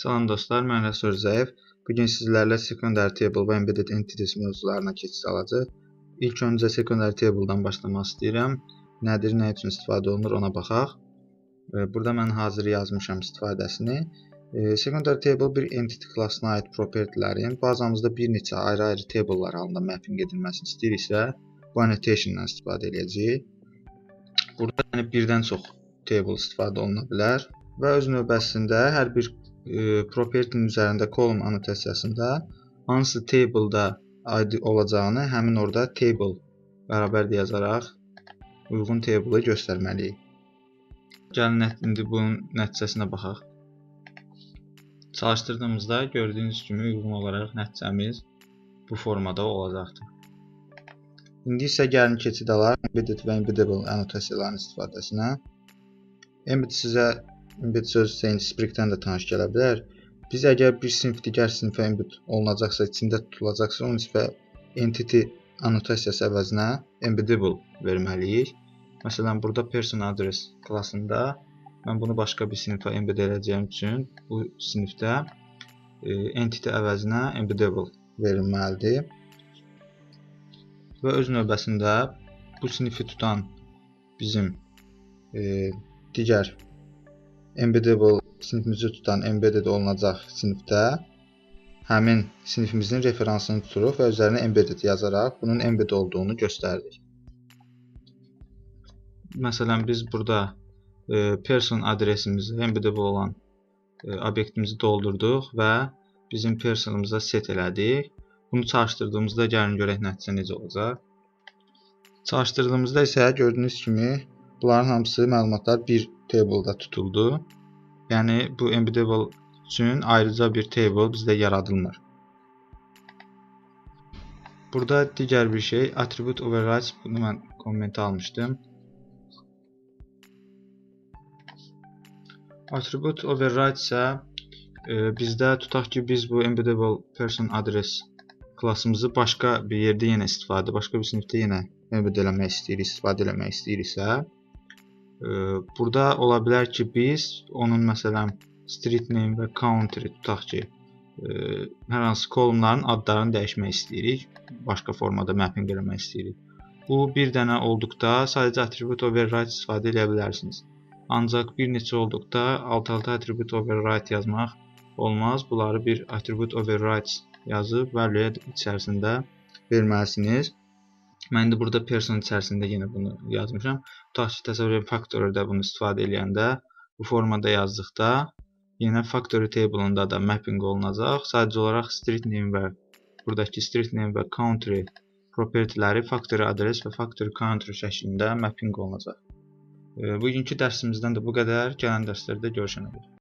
Salam dostlar, mən Rəsul Rzayev. Bu gün sizlərlə secondary table və embedded entities mövzularına keçid alacağıq. İlk öncə secondary table-dan başlamaq istəyirəm. Nədir, nə üçün istifadə olunur ona baxaq. E, Burada mən hazır yazmışam istifadəsini. E, Secondary table bir entity klassına aid propertilərin bazamızda bir neçə ayrı-ayrı tablelar halında mapping edilməsini istəyiriksə, bu annotation-dan istifadə edəcəyik. Burada yəni birdən çox table istifadə oluna bilər və öz növbəsində hər bir e, property-nin üzərində column annotasiyasında hansı table-da aid olacağını həmin orada table bərabər də yazaraq uyğun table-ı göstərməliyik. Gəlin indi bunun nəticəsinə baxaq. Çalışdırdığımızda gördüyünüz kimi uyğun olaraq nəticəmiz bu formada olacaqdır. İndi isə gəlin keçid alaq embedded və embeddable annotasiyaların istifadəsinə. Embed sizə embed sözü sayın Spring-dən də tanış gələ bilər. Biz əgər bir sinif digər sinifə embed olunacaqsa, içində tutulacaqsa, onun sinifə entity annotasiyası əvəzinə embeddable verməliyik. Məsələn, burada person address klassında mən bunu başqa bir sinifə embed edəcəyim üçün bu sinifdə e, entity əvəzinə embeddable verilməlidir. Və öz növbəsində bu sinifi tutan bizim e, digər embeddable sinifimizi tutan embedded olunacaq sinifdə həmin sinifimizin referansını tuturuq və üzərinə embedded yazaraq bunun embed olduğunu göstəririk. Məsələn, biz burada e, person adresimizi embeddable olan e, obyektimizi doldurduq və bizim personumuza set elədik. Bunu çalışdırdığımızda gəlin görək nəticə necə olacaq. Çalışdırdığımızda isə gördüyünüz kimi bunların hamısı məlumatlar bir table-da tutuldu. Yəni bu embeddable üçün ayrıca bir table bizdə yaradılmır. Burada digər bir şey attribute overrides bunu mən kommentə almışdım. Attribute override isə e, bizdə tutaq ki biz bu embeddable person address klassımızı başqa bir yerdə yenə istifadə, başqa bir sinifdə yenə embed eləmək istəyirik, istifadə eləmək istəyiriksə, burada ola bilər ki biz onun məsələn street name və country tutaq ki e, hər hansı kolumların adlarını dəyişmək istəyirik, başqa formada mapping eləmək istəyirik. Bu bir dənə olduqda sadəcə attribute override istifadə edə bilərsiniz. Ancaq bir neçə olduqda alt-alta attribute override yazmaq olmaz. Bunları bir attribute override yazıb value içərisində verməlisiniz. Mən indi burada person içərisində yenə bunu yazmışam. Tutaq ki, təsəvvür edin factory-də bunu istifadə edəndə bu formada yazdıqda yenə factory table-ında da mapping olunacaq. Sadəcə olaraq street name və buradakı street name və country propertiləri factory adres və factory country şəklində mapping olunacaq. Bugünkü dərsimizdən də bu qədər. Gələn dərslərdə görüşənə qədər.